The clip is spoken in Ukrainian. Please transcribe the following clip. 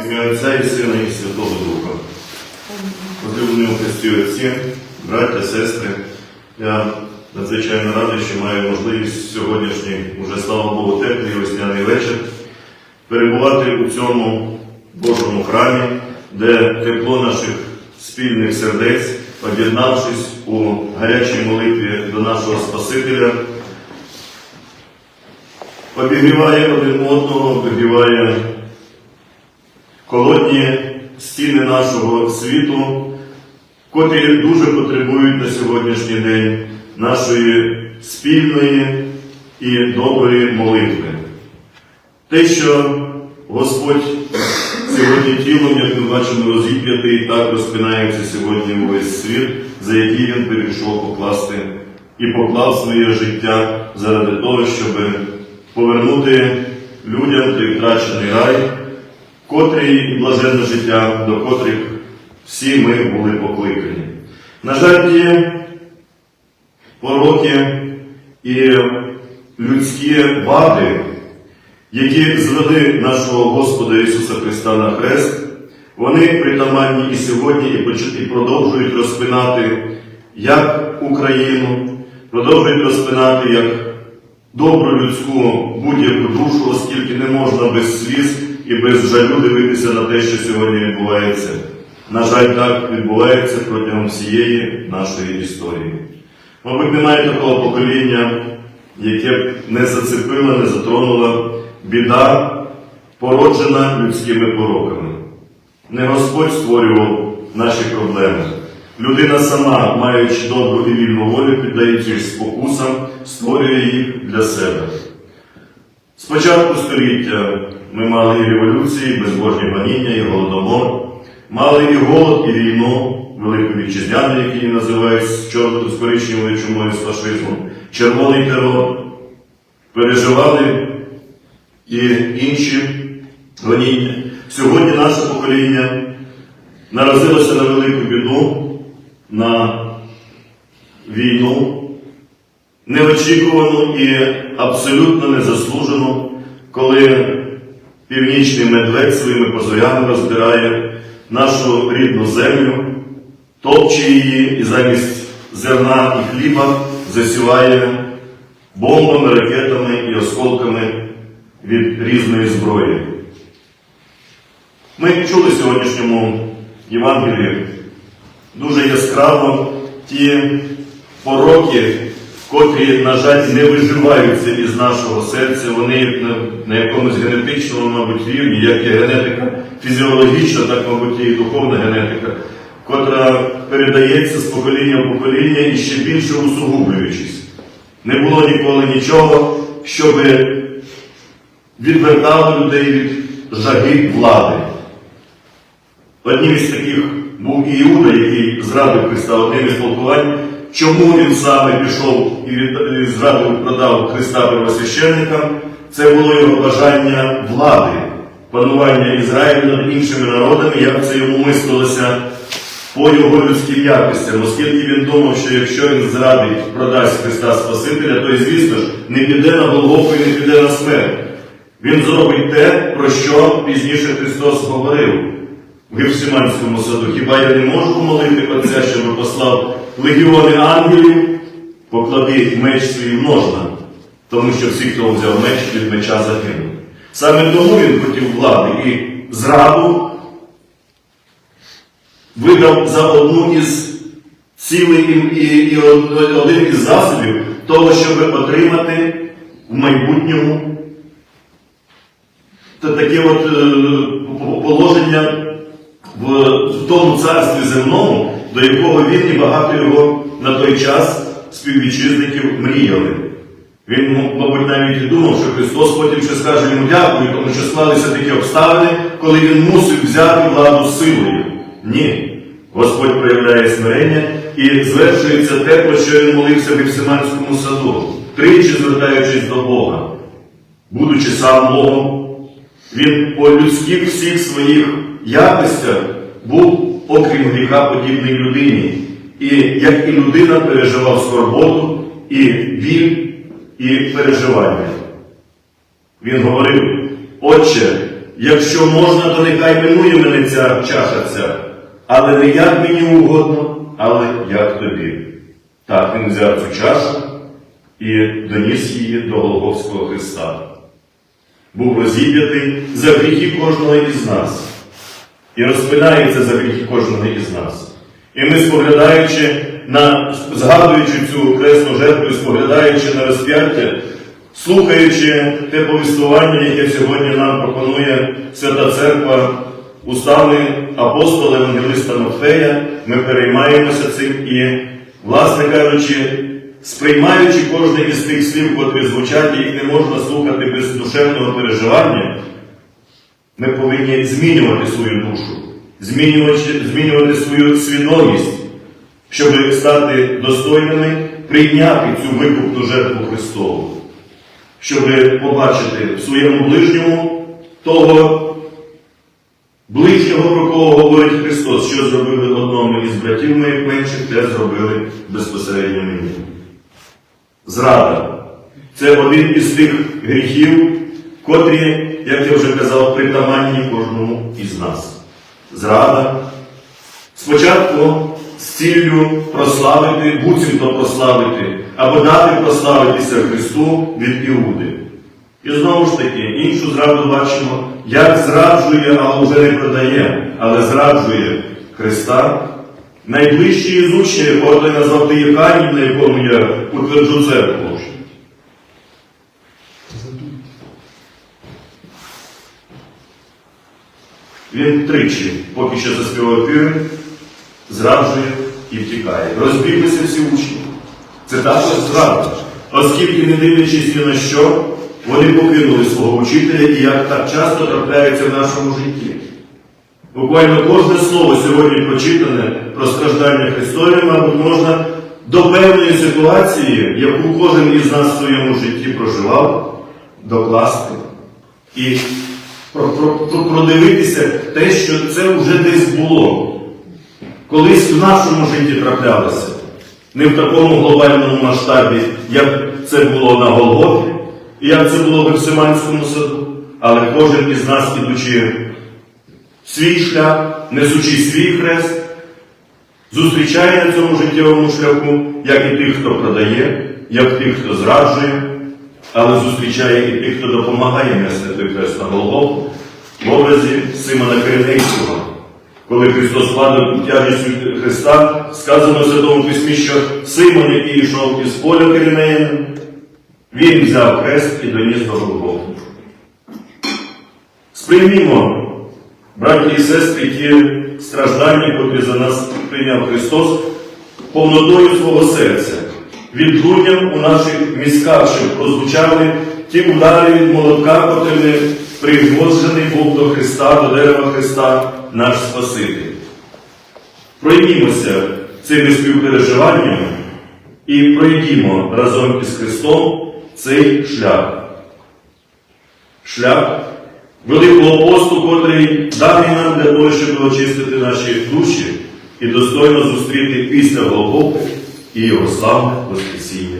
Ім'я Отця і Сина і Святого Духа. Возлюблені у Христі Отці, браття, сестри, я надзвичайно радий, що маю можливість сьогоднішній, уже слава Богу, теплий весняний вечір, перебувати у цьому Божому храмі, де тепло наших спільних сердець, об'єднавшись у гарячій молитві до нашого Спасителя, обігріває один одного, обігріває холодні стіни нашого світу, котрі дуже потребують на сьогоднішній день нашої спільної і доброї молитви. Те, що Господь сьогодні тілом, як ми бачимо, розіп'ятий, так розпинається сьогодні увесь світ, за який він перейшов покласти і поклав своє життя заради того, щоб повернути людям той втрачений рай, котрий і блаженне життя, до котрих всі ми були покликані. На жаль, ті пороки і людські вади, які звели нашого Господа Ісуса Христа на хрест, вони притаманні і сьогодні, і продовжують розпинати як Україну, продовжують розпинати як добру людську будь-яку душу, оскільки не можна без сліз і без жалю дивитися на те, що сьогодні відбувається. На жаль, так відбувається протягом всієї нашої історії. Мабуть, немає такого покоління, яке б не зацепила, не затронула біда, породжена людськими пороками. Не Господь створював наші проблеми. Людина сама, маючи добру і вільну волю, піддаючись спокусам, створює їх для себе. З початку століття ми мали і революції, безбожні гоніння, і голодомор, мали і голод, і війну, Велику вітчизняну, який її називають з чорною з коричневою чумою з фашизмом, червоний терор. Переживали і інші гоніння. Сьогодні наше покоління наразилося на велику біду, на війну, неочікувану і абсолютно незаслужену, коли північний медведь своїми позорями роздирає нашу рідну землю, топче її і замість зерна і хліба засіває бомбами, ракетами і осколками від різної зброї. Ми чули в сьогоднішньому Євангелії дуже яскраво ті пороки, котрі, на жаль, не виживаються із нашого серця, вони на, на якомусь генетичному, мабуть, рівні, як і генетика фізіологічна, так, мабуть, і духовна генетика, котра передається з покоління в покоління і ще більше усугублюючись. Не було ніколи нічого, щоб відвертало людей від жаги влади. Одним із таких був і Іуда, який зрадив Христа одним із толкувань, чому він саме пішов і від- продав Христа первосвященникам, це було його бажання влади, панування Ізраїлю над іншими народами, як це йому мислилося по його людським якостям, оскільки він думав, що якщо він зрадить, продасть Христа Спасителя, то, звісно ж, не піде на Голгофу і не піде на смерть. Він зробить те, про що пізніше Христос говорив в Гефсиманському саду. Хіба я не можу молити Отця, щоб послав легіони ангелів, поклади меч свій в ножна, тому що всі, хто взяв меч, від меча загинув. Саме тому він хотів влади і зраду видав за одну із цілей і, і, і один із засобів того, щоб отримати в майбутньому та таке от е, положення в, тому царстві земному, до якого він і багато його на той час співвітчизників мріяли. Він, мабуть, навіть і думав, що Христос потім ще скаже йому дякую, тому що склалися такі обставини, коли він мусив взяти владу силою. Ні. Господь проявляє смирення і звершується те, про що він молився в Гефсиманському саду, тричі звертаючись до Бога, будучи сам Богом, він по людських всіх своїх якостях був, окрім гріха, подібний людині. І як і людина переживав скорботу, і біль, і переживання. Він говорив, Отче, якщо можна, то нехай минує мене ця чаша ця, але не як мені угодно, але як тобі. Так він взяв цю чашу і доніс її до Голговського Христа. Був розіп'ятий за гріхи кожного із нас і розпинається за гріхи кожного із нас. І ми, споглядаючи на, згадуючи цю кресну жертву, споглядаючи на розп'яття, слухаючи те повістування, яке сьогодні нам пропонує Свята Церква, устами апостола Евангелиста Матфея, ми переймаємося цим і, власне кажучи, сприймаючи кожне із тих слів, котрі звучать, їх не можна слухати без душевного переживання, ми повинні змінювати свою душу, змінювати, змінювати свою свідомість, щоб стати достойними прийняти цю викупну жертву Христову, щоб побачити в своєму ближньому того ближнього, про кого говорить Христос, що зробили одному із братів моїх менших, те зробили безпосередньо мені. Зрада. Це один із тих гріхів, котрі, як я вже казав, притаманні кожному із нас. Зрада. Спочатку з ціллю прославити, буцімто прославити, або дати прославитися Христу від Іуди. І знову ж таки, іншу зраду бачимо, як зраджує, а вже не продає, але зраджує Христа. Найближчий із учнів, той назвав на якому я утверджу церкву. Він тричі, поки що заспівав піри, зраджує і втікає. Розбіглися всі учні. Це також зрада. Оскільки, не дивлячись ні на що, вони покинули свого учителя і як так часто трапляється в нашому житті. Буквально кожне слово сьогодні прочитане про страждання Христові, мабуть, можна до певної ситуації, яку кожен із нас в своєму житті проживав, докласти і продивитися те, що це вже десь було. Колись в нашому житті траплялося. Не в такому глобальному масштабі, як це було на Голгофі, і як це було в Гефсиманському саду, але кожен із нас, ідучи свій шлях, несучи свій хрест, зустрічає на цьому життєвому шляху, як і тих, хто продає, як тих, хто зраджує, але зустрічає і тих, хто допомагає нести хрест на Голгофу в образі Симона Киринейського. Коли Христос падав тяжістю Христа, сказано в Святому Письмі, що Симон, який йшов із поля Киринеїним, він взяв хрест і доніс до Голгофи. Сприймімо, браті і сестри, ті страждання, котрі за нас прийняв Христос, повнотою свого серця, відлунням у наших мізках, щоб прозвучали ті удари від молотка, котрими пригвозджений був до Христа, до дерева Христа, наш Спаситель. Пройдімося цими співпереживаннями і пройдімо разом із Христом цей шлях. Шлях Великого посту, котрий даний нам для того, щоб очистити наші душі і достойно зустріти після Голгофи і його славне Воскресіння.